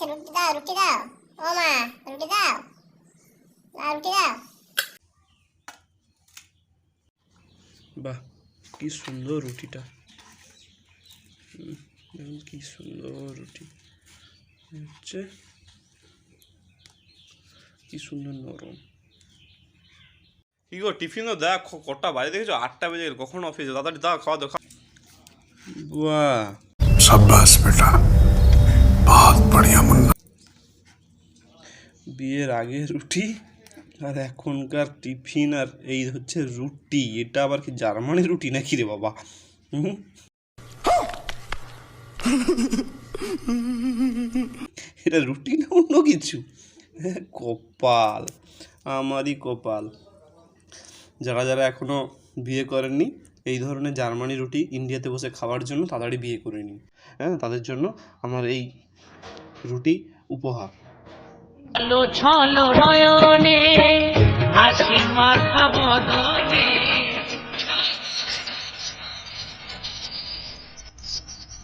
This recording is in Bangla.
এসে রুটি দাও রুটি দাও। ও মা রুটি দাও। না রুটি দাও। বাহ কি সুন্দর রুটিটা। কি সুন্দর রুটি। হচ্ছে কি সুন্দর নরম। কি গো টিফিন তো দেখ কটা বাজে দেখেছ? আটটা বেজে গেল কখন অফিসে তাড়াতাড়ি দাও খাওয়া দাও খাওয়া বাহ। সাব্বাস বেটা। বিয়ের আগে রুটি আর এখনকার টিফিন আর এই হচ্ছে রুটি। এটা আবার কি জার্মানি রুটি নাকি রে বাবা? এটা রুটি না অন্য কিছু? হ্যাঁ, কপাল আমারই কপাল। যারা যারা এখনও বিয়ে করেননি এই ধরনের জার্মানি রুটি ইন্ডিয়াতে বসে খাওয়ার জন্য তাড়াতাড়ি বিয়ে করে নিন। হ্যাঁ তাদের জন্য আমার এই রুটি উপহার। আলো ছলো নয়নে হাসি মাথা বদনে।